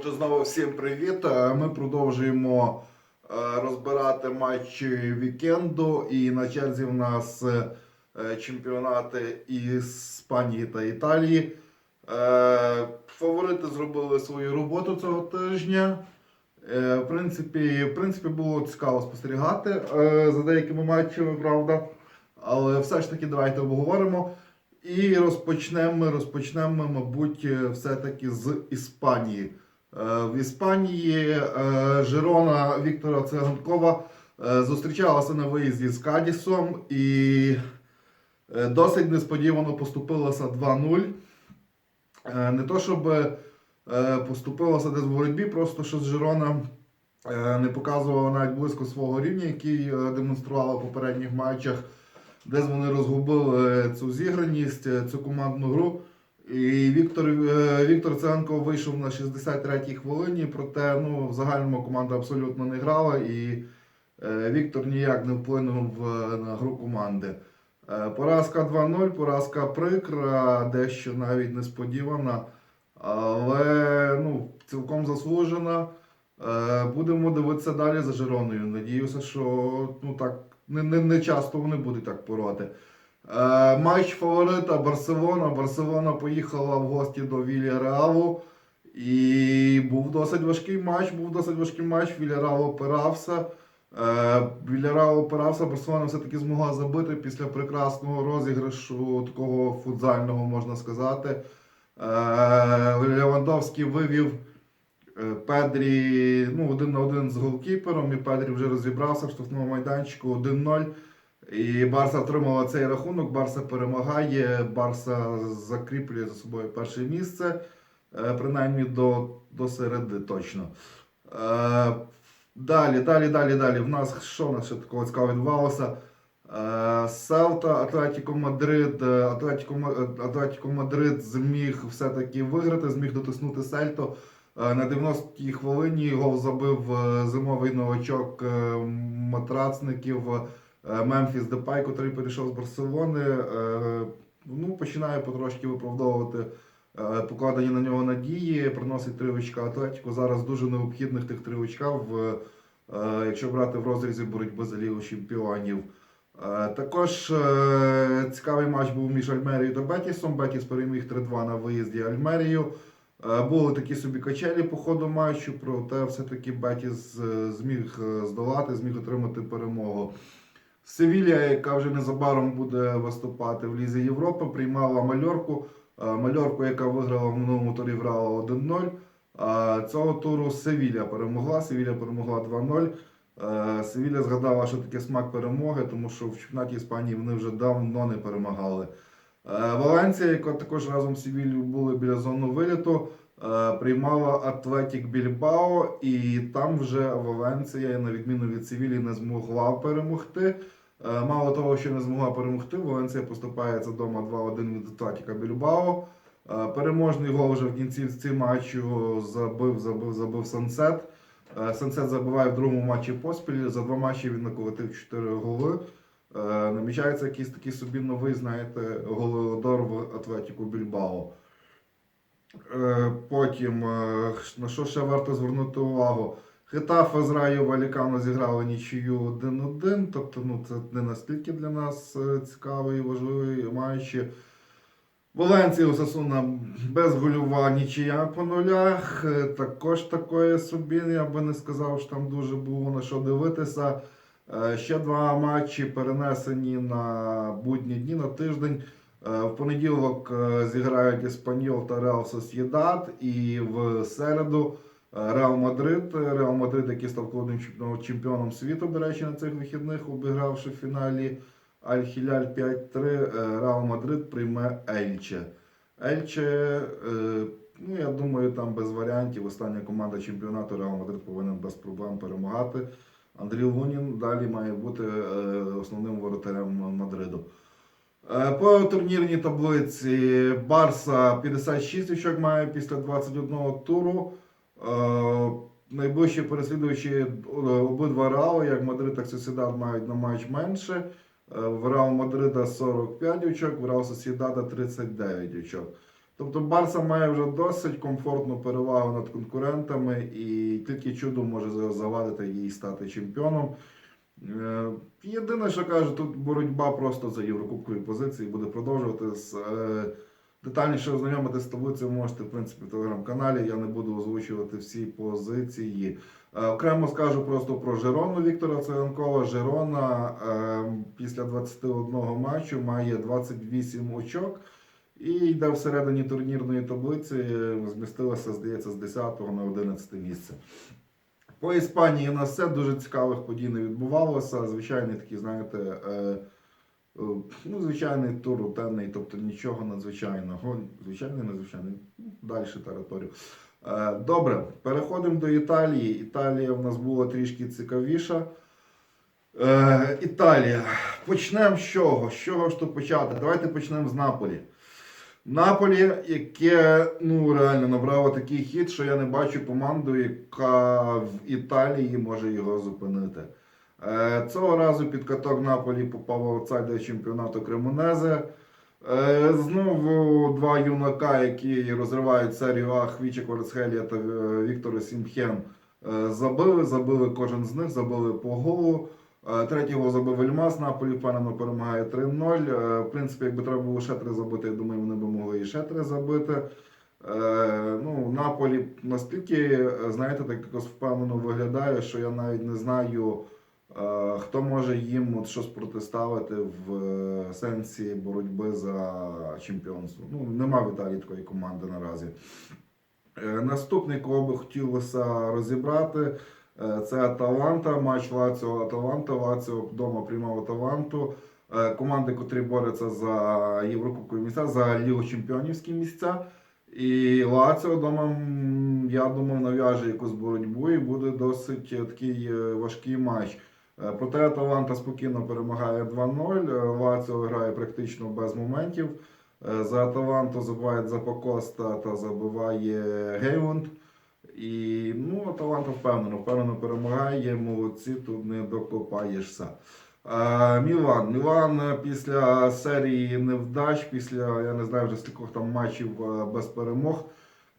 Отже, знову всім привіт. Е, Ми продовжуємо е, розбирати матчі вікенду. І на черзі в нас е, чемпіонати Іспанії та Італії. Фаворити зробили свою роботу цього тижня. В принципі, в принципі, було цікаво спостерігати за деякими матчами, правда. Але все ж таки давайте обговоримо. І розпочнемо, розпочнемо, мабуть, все-таки з Іспанії. Е, В Іспанії е, Жирона Віктора Циганкова е, зустрічалася на виїзді з Кадісом і досить несподівано поступилася 2-0. Е, Не то, щоб поступилася десь в боротьбі, просто що з Жирона е, не показувала навіть близько свого рівня, який демонструвала в попередніх матчах. Десь вони розгубили цю зіграність, цю командну гру. І Віктор, е, Віктор Ценко вийшов на 63-й хвилині, проте ну, в загальному команда абсолютно не грала, і е, Віктор ніяк не вплинув е, на гру команди. Поразка 2-0, поразка прикра, дещо навіть несподівана, але ну, цілком заслужена. Будемо дивитися далі за Жироною. Надіюся, що ну, так, не, не, не часто вони будуть так пороти. Е, матч фаворита Барселона. Барселона поїхала в гості до Вільяреалу. І був досить важкий матч. Був досить важкий матч. Вільяреал опирався. Е, Вільяреал опирався, Барселона все-таки змогла забити після прекрасного розіграшу, такого футзального, можна сказати. Е, Левандовський вивів Педрі ну, один на один з голкіпером, і Педрі вже розібрався в штрафному майданчику 1-0. І Барса отримала цей рахунок. Барса перемагає, Барса закріплює за собою перше місце, е, принаймні до, до середи точно. Е, Далі, далі, далі, далі. В нас що в нас ще такого цікавого відбувалося? Е, Селта, Атлетіко Мадрид. Атлетіко, Мадрид зміг все-таки виграти, зміг дотиснути Сельту. Е, На 90-й хвилині гол забив зимовий новачок матрацників Мемфіс Депай, який перейшов з Барселони. Е, Ну, починає потрошки виправдовувати е, покладені на нього надії, приносить три очка Атлетіку. Зараз дуже необхідних тих три очка, в, е, якщо брати в розрізі боротьби за Лігу чемпіонів. Е, Також е, цікавий матч був між Альмерією та Бетісом. Бетіс переміг 3-2 на виїзді Альмерію. Е, Були такі собі качелі по ходу матчу, проте все-таки Бетіс е, зміг е, здолати, зміг отримати перемогу. Севілія, яка вже незабаром буде виступати в Лізі Європи, приймала Мальорку. Е, Мальорку, яка виграла в минулому турі, грала 1-0. Цього туру Севілля перемогла. Севілля перемогла 2-0. Е, Севілля згадала, що таке смак перемоги, тому що в чемпіонаті Іспанії вони вже давно не перемагали. Е, Валенція, яка також разом з Севіллю були біля зони виліту, е, приймала Атлетік Більбао, і там вже Валенція, на відміну від Севілі, не змогла перемогти. Е, Мало того, що не змогла перемогти, Валенція поступається вдома 2-1 від Атлетіка Більбао. Е, Переможний гол вже в кінці цього матчу забив, забив, забив Сансет. Е, Сансет забиває в другому матчі поспіль. За два матчі він наколотив 4 голи. Е, Намічається якийсь такий собі новий, знаєте, голеодор в Атлетіку Більбао. Е, Потім, е, на що ще варто звернути увагу? Хетафа з Раю Валікано зіграли нічию 1-1, тобто ну, це не настільки для нас е, цікавий і важливий матч. Валенція Осасуна без гольова нічия по нулях. Також такої собі, я би не сказав, що там дуже було на що дивитися. Ще два матчі перенесені на будні дні на тиждень. Е, В понеділок е, зіграють Еспаньол та Реал Сосєдад, і в середу е, Реал Мадрид. Реал Мадрид, який став колодним чемпіоном- світу, до речі, на цих вихідних, обігравши в фіналі Аль-Хіляль 5-3, е, Реал Мадрид прийме Ельче. Ельче, ну я думаю, там без варіантів. Остання команда чемпіонату Реал Мадрид повинен без проблем перемагати. Андрій Лунін далі має бути основним воротарем Мадриду. Е, По турнірній таблиці Барса 56 очок має після 21 туру. Е, Найближчі переслідуючі е, обидва Реали, як Мадрид, так Сосідад мають на матч менше. В Реал Мадрида 45 очок, в Реал Сосідада 39 очок. Тобто Барса має вже досить комфортну перевагу над конкурентами і тільки чудо може завадити їй стати чемпіоном. Е, Єдине, що кажу, тут боротьба просто за єврокубкові позиції буде продовжуватись. Е, Детальніше ознайомитися з таблицею можете, в принципі, в телеграм-каналі. Я не буду озвучувати всі позиції. Е, Окремо скажу просто про Жерону Віктора Циганкова. Жерона після 21 матчу має 28 очок і йде всередині турнірної таблиці. Змістилася, здається, з 10 на 11 місце. По Іспанії у нас все дуже цікавих подій не відбувалося. Звичайний такий, знаєте, е, е, ну, звичайний тур рутинний, тобто нічого надзвичайного. Звичайний, надзвичайний, далі територію. Е, Добре, переходимо до Італії. Італія в нас була трішки цікавіша. Е, Італія. Почнемо з чого? З чого ж то почати? Давайте почнемо з Наполі. Наполі, яке ну, реально набрало такий хід, що я не бачу команду, яка в Італії може його зупинити. Е, цього разу під каток Наполі попав аутсайдер чемпіонату Кремонезе. Е, знову два юнака, які розривають серію А Хвіча Кварцхелія та е, Віктора Сімхен, е, забили, забили кожен з них, забили по голу. Е, Третій гол забив Ельмас, Наполі впевнено перемагає 3-0. Е, В принципі, якби треба було ще три забити, я думаю, вони б могли і ще три забити. Е, Ну, Наполі настільки, знаєте, так якось впевнено виглядає, що я навіть не знаю, хто може їм от щось протиставити в сенсі боротьби за чемпіонство. Ну, нема в Італії такої команди наразі. Наступний, кого би хотілося розібрати, це Аталанта, матч Лаціо Аталанта. Лаціо вдома приймав Аталанту. Е, Команди, котрі борються за Єврокубкові місця, за Лігу чемпіонівські місця. І Лаціо вдома, я думаю, нав'яже якусь боротьбу і буде досить е, такий е, важкий матч. Е, Проте Аталанта спокійно перемагає 2-0. Е, Лаціо грає практично без моментів. Е, За Аталанту забиває Запакоста та забиває Гейвунд. І ну, Аталанта впевнено, впевнено перемагає, молодці, тут не докопаєшся. Е, Мілан. Мілан після серії невдач, після я не знаю вже стількох там матчів е, без перемог.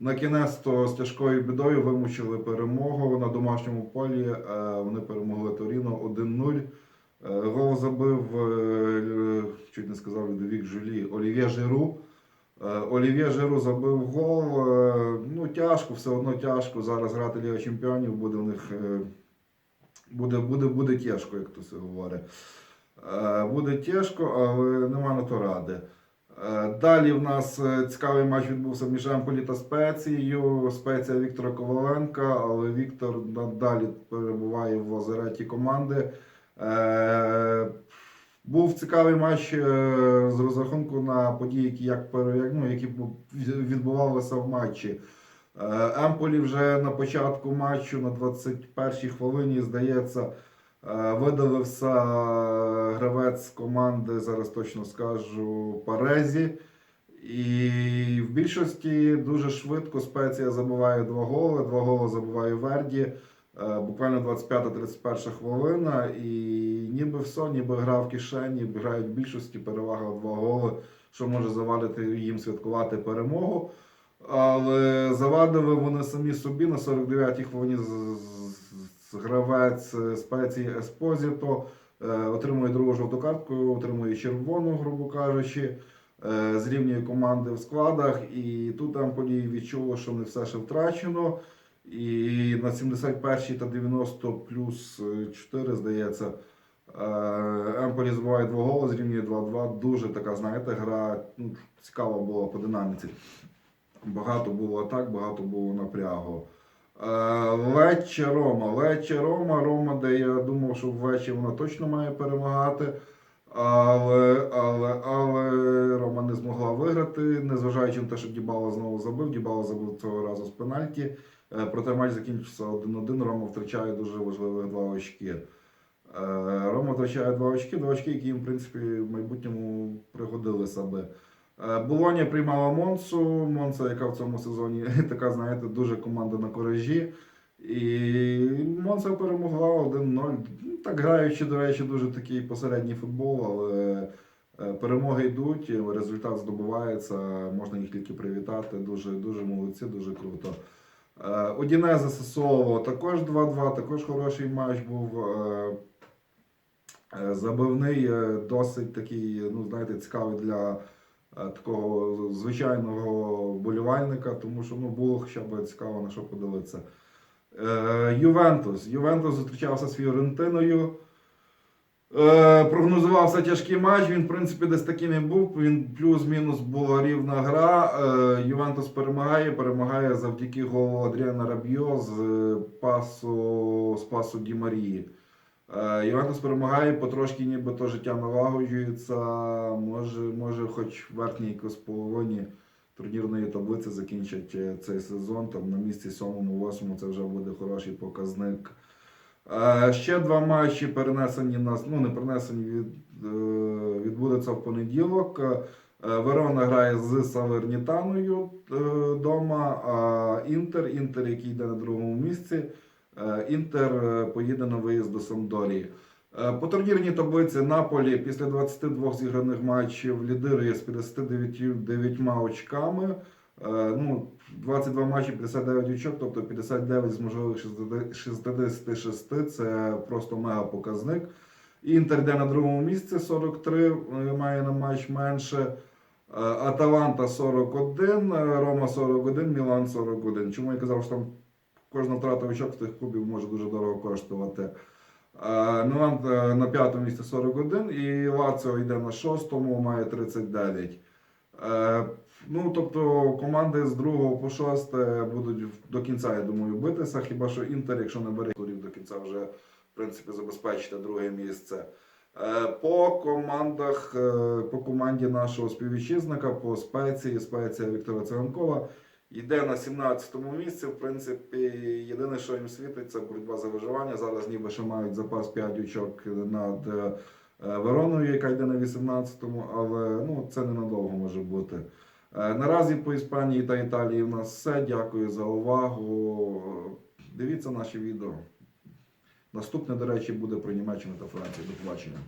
На кінець то з тяжкою бідою вимучили перемогу на домашньому полі. е, Вони перемогли Торіно 1-0. Е, Гол забив, чуть не сказав Людовік Жулі, Олів'є Жиру. Олів'є Жиру забив гол. Тяжко, все одно тяжко. Зараз грати Ліга Чемпіонів буде у них е, буде, буде, буде тяжко, як то все говорить. Е, Буде тяжко, але нема на то ради. Е, Далі в нас цікавий матч відбувся між Емполі та Спецією. Спеція Віктора Коваленка, але Віктор надалі перебуває в лазареті команди. Був цікавий матч з розрахунку на події, які, як, ну, які відбувалися в матчі. Е, Емполі вже на початку матчу на 21-й хвилині, здається, е, видалився гравець команди, зараз точно скажу, Парезі. І в більшості дуже швидко спеція забиває два голи. Два голи забиває Верді. Е, Буквально 25-31 хвилина, і ніби все, ніби гра в кишені, грають в більшості, перевага в два голи, що може завадити їм святкувати перемогу. Але завадили вони самі собі на 49-й хвилині гравець е, спеції Еспозіто е, отримує другу жовту картку, отримує червону, грубо кажучи, е, зрівнює команди в складах. І тут Емполі відчуло, що не все ще втрачено. І на 71 та 90 плюс 4, здається, Емполі забиває два голи, зрівнює 2-2. Дуже така, знаєте, гра ну, цікава була по динаміці. Багато було атак, багато було напрягу. Е, Лече Рома. Лече Рома. Рома, де я думав, що ввечері вона точно має перемагати. Але, але, але Рома не змогла виграти, незважаючи на те, що Дібала знову забив. Дібала забив цього разу з пенальті. Е, Проте матч закінчився 1-1. Рома втрачає дуже важливих два очки. Е, Рома втрачає два очки, два очки, які їм, в принципі, в майбутньому пригодилися би. Е, Болоня приймала Монсу. Монса, яка в цьому сезоні така, знаєте, дуже команда на коражі. І Монса перемогла 1-0. Ну, Так граючи, до речі, дуже такий посередній футбол, але Е, Перемоги йдуть, результат здобувається, можна їх тільки привітати. Дуже, дуже молодці, дуже круто. Е, Одінеза Сосово також 2-2, також хороший матч був. Забивний, досить такий, ну знаєте, цікавий для такого звичайного вболівальника, тому що ну, було хоча б цікаво на що подивитися. Е, Ювентус. Ювентус зустрічався з Фіорентиною. Е, прогнозувався тяжкий матч. Він, в принципі, десь таким і був. Він плюс-мінус була рівна гра. Е, Ювентус перемагає, перемагає завдяки голу Адріана Рабіо з е, пасу, з пасу Ді Марії. Е, Ювентус перемагає, потрошки нібито життя налагоджується. Може, може, хоч в верхній половині турнірної таблиці закінчать е, цей сезон. Там на місці 7-8 це вже буде хороший показник. Е, Ще два матчі перенесені на ну не перенесені від, е, відбудуться в понеділок. Е, Верона грає з Салернітаною вдома, а Інтер, Інтер, який йде на другому місці. Е, Інтер е, поїде на виїзд до Самдорії. Е, По турнірній таблиці Наполі після 22 зіграних матчів лідирує з 59 дев'ятьма очками. Ну, 22 матчі, 59 очок, тобто 59 з можливих 66. Це просто мега показник. Інтер йде на другому місці 43, е, має на матч менше. Аталанта 41, е, Рома 41, Мілан 41. Чому я казав, що там кожна втрата очок тих клубів може дуже дорого коштувати. Е, Мілан е, на п'ятому місці 41 і Лаціо йде на шостому, має 39. Е, Ну, тобто команди з другого по шосте будуть до кінця, я думаю, битися. Хіба що Інтер, якщо не бере турів до кінця, вже в принципі забезпечити друге місце. По командах, по команді нашого співвітчизника, по спеції, спеція Віктора Циганкова йде на 17-му місці. В принципі, єдине, що їм світить, це боротьба за виживання. Зараз ніби ще мають запас 5 очок над е, Вероною, яка йде на 18-му, але ну, це ненадовго може бути. Е, Наразі по Іспанії та Італії в нас все. Дякую за увагу. Дивіться наші відео. Наступне, до речі, буде про Німеччину та Францію. До побачення.